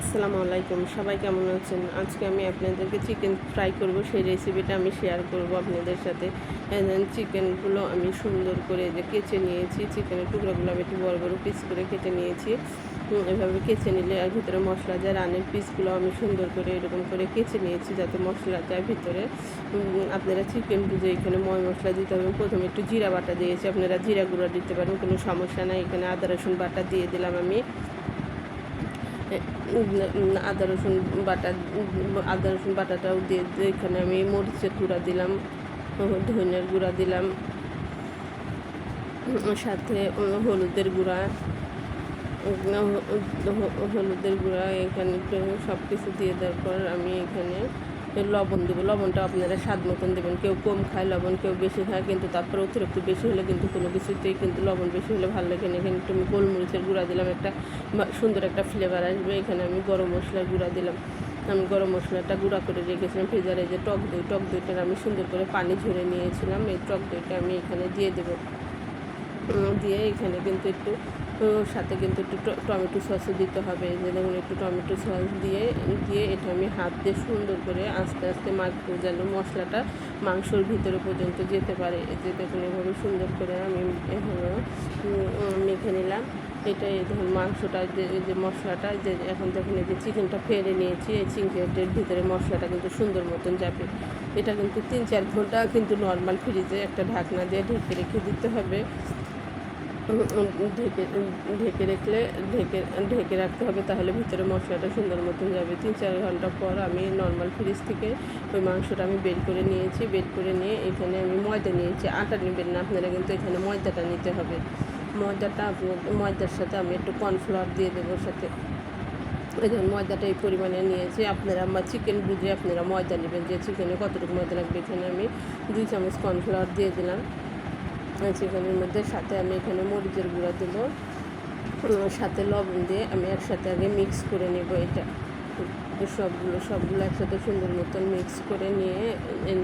আসসালামু আলাইকুম। সবাই কেমন আছেন? আজকে আমি আপনাদেরকে চিকেন ফ্রাই করব। সেই রেসিপিটা আমি শেয়ার করব আপনাদের সাথে। চিকেনগুলো আমি সুন্দর করে যে কেচে নিয়েছি। চিকেনের টুকরোগুলো আমি একটু বড় বড় পিস করে কেটে নিয়েছি। এভাবে কেচে নিলে আর ভিতরে মশলা যায় রানের পিসগুলো আমি সুন্দর করে এরকম করে কেচে নিয়েছি যাতে মশলা যায় ভিতরে। আপনারা চিকেন বুঝে এখানে ময় মশলা দিতে হবে, প্রথমে একটু জিরা বাটা দিয়েছি। আপনারা জিরা গুঁড়া দিতে পারেন, কোনো সমস্যা নাই। এখানে আদা, রসুন বাটা দিয়ে দিলাম আমি। আদা রসুন বাটা, আদা রসুন বাটাটাও দিয়ে এখানে আমি মরিচের গুঁড়া দিলাম, ধনিয়ার গুঁড়া দিলাম, সাথে হলুদের গুঁড়া হলুদের গুঁড়া এখানে সব কিছু দিয়ে দেওয়ার পর আমি এখানে লবণ দেবো, লবণটা আপনারা স্বাদ মতন দেবেন। কেউ কম খায়, লবণ কেউ বেশি খায়, কিন্তু তারপরে অতিরিক্ত বেশি হলে কিন্তু কোনো কিছুতেই কিন্তু লবণ বেশি হলে ভালো লাগে না। এখানে একটু আমি গোলমরিচের গুঁড়া দিলাম, একটা সুন্দর একটা ফ্লেভার আসবে। এখানে আমি গরম মশলার গুঁড়া দিলাম। আমি গরম মশলাটা গুঁড়া করে রেখেছিলাম ফ্রিজারে যে টক দই, টক দইটার আমি সুন্দর করে পানি ঝরে নিয়েছিলাম। এই টক দইটা আমি এখানে দিয়ে দেবো। দিয়ে এখানে কিন্তু একটু সাথে কিন্তু একটু টমেটো সসও দিতে হবে। যে দেখুন, একটু টমেটো সস দিয়ে দিয়ে এটা আমি হাত দিয়ে সুন্দর করে আস্তে আস্তে মাখবো যেন মশলাটা মাংসর ভিতরে পর্যন্ত যেতে পারে। যে দেখুন, এভাবে সুন্দর করে আমি মেখে নিলাম। এটা এই ধরুন মাংসটা যে যে মশলাটা, যে এখন দেখুন, এই যে চিকেনটা ফেলে নিয়েছি, এই চিকেনের ভিতরে মশলাটা কিন্তু সুন্দর মতন যাবে। এটা কিন্তু তিন চার ঘণ্টা কিন্তু নর্মাল ফ্রিজে একটা ঢাকনা দিয়ে ঢেকে রেখে দিতে হবে। ঢেকে ঢেকে রাখলে, ঢেকে ঢেকে রাখতে হবে তাহলে ভিতরে মশলাটা সুন্দর মতন যাবে। তিন, চার ঘণ্টা পর আমি নর্মাল ফ্রিজ থেকে ওই মাংসটা আমি বের করে নিয়েছি। বের করে নিয়ে এখানে আমি ময়দা নিয়েছি। আটা নেবেন না, আপনারা কিন্তু এখানে ময়দাটা নিতে হবে। ময়দাটা ময়দার সাথে আমি একটু কর্নফ্লাওয়ার দিয়ে দেবো সাথে। ধরুন ময়দাটা এই পরিমাণে নিয়েছি। আপনারা আমার চিকেন বুঝে আপনারা ময়দা নেবেন যে চিকেনে কতটুকু ময়দা লাগবে। এখানে আমি দুই চামচ কর্নফ্লাওয়ার দিয়ে দিলাম। চিকেনের মধ্যে। সাথে আমি এখানে মরিচের গুঁড়া দেবো। সাথে লবণ দিয়ে আমি একসাথে আগে মিক্স করে নেব এটা। সবগুলো সবগুলো একসাথে সুন্দর মতন মিক্স করে নিয়ে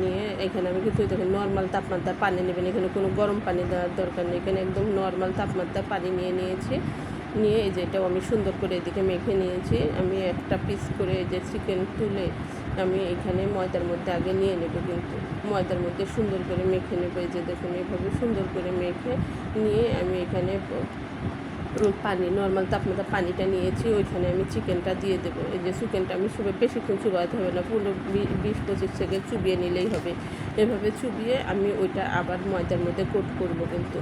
নিয়ে এখানে আমি কিন্তু দেখেন নর্মাল তাপমাত্রা পানি নেবেন। এখানে কোনো গরম পানি দেওয়ার দরকার নেই। এখানে একদম নর্মাল তাপমাত্রা পানি নিয়ে নিয়েছি। নিয়ে এই যে এটাও আমি সুন্দর করে এদিকে মেখে নিয়েছি। আমি একটা পিস করে এই যে চিকেন তুলে আমি এখানে ময়দার মধ্যে আগে নিয়ে নেব কিন্তু ময়দার মধ্যে সুন্দর করে মেখে নেব। এই যে দেখুন এইভাবে সুন্দর করে মেখে নিয়ে আমি এখানে পানি নর্মাল তাপমাত্রা পানিটা নিয়েছি, ওইখানে আমি চিকেনটা দিয়ে দেবো। এই যে চিকেনটা আমি শুবে বেশিক্ষণ চুবাতে হবে না পুরো বিশ পঁচিশ থেকে চুবিয়ে নিলেই হবে। এভাবে চুবিয়ে আমি ওইটা আবার ময়দার মধ্যে কোট করব কিন্তু।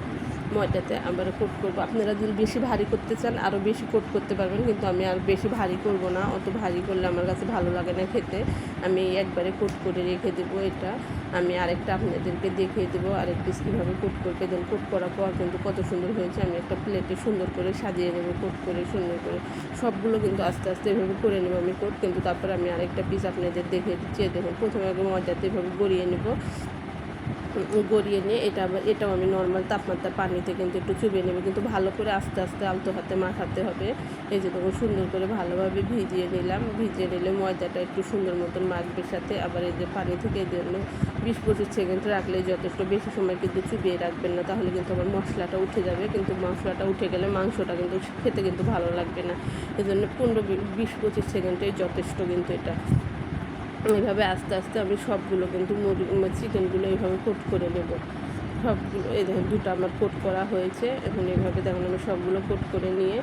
ময়দাতে আবার কোট করব। আপনারা যদি বেশি ভারী করতে চান আরও বেশি কোট করতে পারবেন, কিন্তু আমি আর বেশি ভারী করব না। অত ভারী করলে আমার কাছে ভালো লাগে না খেতে। আমি একবারে কোট করে রেখে দেবো এটা। আমি আরেকটা আপনাদেরকে দেখিয়ে দেবো, আরেক পিস কীভাবে কোট করতে দেন। কোট করার পর কিন্তু কত সুন্দর হয়েছে। আমি একটা প্লেটে সুন্দর করে সাজিয়ে নেব কোট করে সুন্দর করে। সবগুলো কিন্তু আস্তে আস্তে এভাবে করে নেব আমি কোট কিন্তু তারপর আমি আরেকটা পিস আপনাদের দেখে দিচ্ছি। দেখুন, প্রথমে আগে ময়দাতে এভাবে গড়িয়ে নেব। গড়িয়ে নিয়ে এটা আবার, এটাও আমি নর্মাল তাপমাত্রা পানিতে কিন্তু একটু চুবিয়ে নেব। কিন্তু ভালো করে আস্তে আস্তে আলতো হাতে মাখাতে হবে। এই যে দেখুন সুন্দর করে ভালোভাবে ভিজিয়ে নিলাম। ভিজিয়ে নিলে ময়দাটা একটু সুন্দর মতন মাখবে সাথে। আবার এই যে পানি থেকে এই জন্য বিশ পঁচিশ সেকেন্ড রাখলে যথেষ্ট বেশি সময় কিন্তু চুবিয়ে রাখবেন না, তাহলে কিন্তু আমার মশলাটা উঠে যাবে। কিন্তু মশলাটা উঠে গেলে মাংসটা কিন্তু খেতে কিন্তু ভালো লাগবে না। এই জন্য পনেরো বিশ পঁচিশ সেকেন্ডে যথেষ্ট কিন্তু এটা। এইভাবে আস্তে আস্তে আমি সবগুলো কিন্তু মুরগি চিকেনগুলো এইভাবে কোট করে নেব। সবগুলো, এই দেখুন দুটো আমার কোট করা হয়েছে। এখন এইভাবে দেখুন আমি সবগুলো কোট করে নিয়ে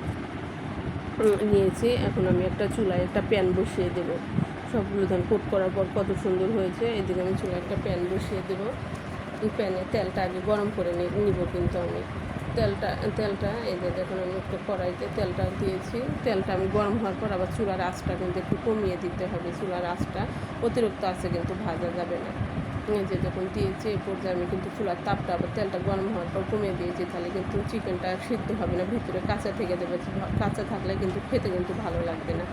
নিয়েছি। এখন আমি একটা চুলায় একটা প্যান বসিয়ে দেবো। সবগুলো ধান কোট করার পর কত সুন্দর হয়েছে। এদিকে আমি চুলায় একটা প্যান বসিয়ে দেবো। প্যানে তেলটা আগে গরম করে নিব কিন্তু আমি। তেলটা তেলটা, এই যে দেখুন আমি একটু কড়াইতে তেলটা দিয়েছি। তেলটা আমি গরম হওয়ার পর আবার চুলার আঁচটা কিন্তু একটু কমিয়ে দিতে হবে। চুলার আঁচটা অতিরিক্ত আছে কিন্তু ভাজা যাবে না। এই যে যখন দিয়েছি, এই পর্যায়ে আমি কিন্তু চুলার তাপটা আবার তেলটা গরম হওয়ার পর কমিয়ে দিয়েছি। তাহলে কিন্তু চিকেনটা সিদ্ধ হবে না, ভিতরে কাঁচা থেকে দেবে কাঁচা থাকলে কিন্তু খেতে কিন্তু ভালো লাগবে না।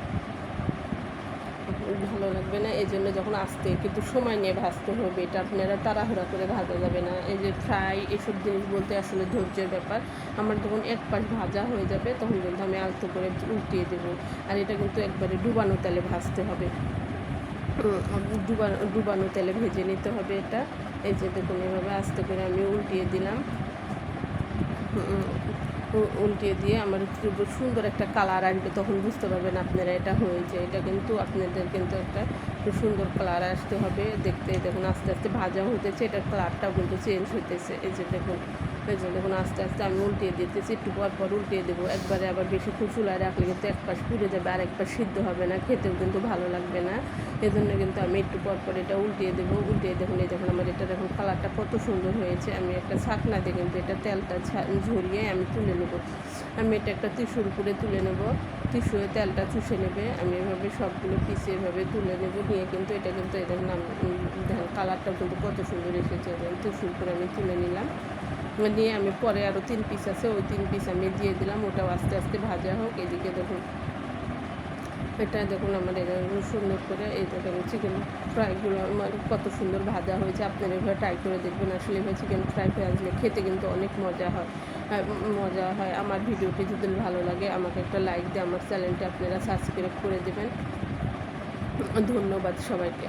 ভালো লাগবে না এই জন্য যখন আসতে কিন্তু সময় নিয়ে ভাজতে হবে এটা আপনারা তাড়াহুড়া করে ভাজা যাবে না। এই যে ফ্রাই এসব জিনিস বলতে আসলে ধৈর্যের ব্যাপার। আমার যখন এক পাশ ভাজা হয়ে যাবে তখন কিন্তু আমি আলতো করে উল্টিয়ে দেবো। আর এটা কিন্তু একবারে ডুবানো তেলে ভাজতে হবে। ডুবানো ডুবানো তেলে ভেজে নিতে হবে এটা। এই যে দেখুন এভাবে আস্তে করে আমি উল্টিয়ে দিলাম। উল্টিয়ে দিয়ে আমার একটু সুন্দর একটা কালার আসবে তখন বুঝতে পারবেন আপনারা এটা হয়েছে। এটা কিন্তু আপনাদের কিন্তু একটা সুন্দর কালার আসতে হবে। দেখতে দেখুন, আস্তে আস্তে ভাজা হতেছে এটার কালারটাও কিন্তু চেঞ্জ হতেছে এই যে দেখুন এই যে দেখুন আস্তে আস্তে আমি উল্টিয়ে দিতেছি, একটু পর পর উল্টিয়ে দেবো। একবারে আবার বেশি চুলায় রাখলে কিন্তু এক পাশ পুড়ে যাবে আর এক পাশ সিদ্ধ হবে না, খেতেও কিন্তু ভালো লাগবে না। এই জন্য কিন্তু আমি একটু পর পর এটা উল্টিয়ে দেবো, উল্টিয়ে দেখুন, এই দেখুন আমার এটা দেখুন কালারটা কত সুন্দর হয়েছে। আমি একটা ছাকনা দিয়ে কিন্তু এটা তেলটা ঝরিয়ে আমি তুলে নেব। আমি এটা একটা ত্রিশুর উপরে তুলে নেব। ত্রিশুয়ে তেলটা চুষে নেবে। আমি এভাবে সবগুলো পিসে এভাবে তুলে নেব, নিয়ে কিন্তু এটা কিন্তু এই দেখুন কালারটাও কিন্তু কত সুন্দর এসেছে। ত্রিশুর উপরে আমি তুলে নিলাম। নিয়ে আমি পরে আরও তিন পিস আছে, ওই তিন পিস আমি দিয়ে দিলাম, ওটাও আস্তে আস্তে ভাজা হোক, এদিকে দেখুন। এটা দেখুন আমার এরকম সুন্দর করে, এই দেখুন চিকেন ফ্রাইগুলো আমার কত সুন্দর ভাজা হয়েছে, আপনারা এভাবে ট্রাই করে দেখবেন। আসলে এভাবে চিকেন ফ্রাই ভাজলে খেতে কিন্তু অনেক মজা হয় মজা হয়। আমার ভিডিওটি যদি ভালো লাগে, আমাকে একটা লাইক দিয়ে আমার চ্যানেলটি আপনারা সাবস্ক্রাইব করে দেবেন। ধন্যবাদ সবাইকে।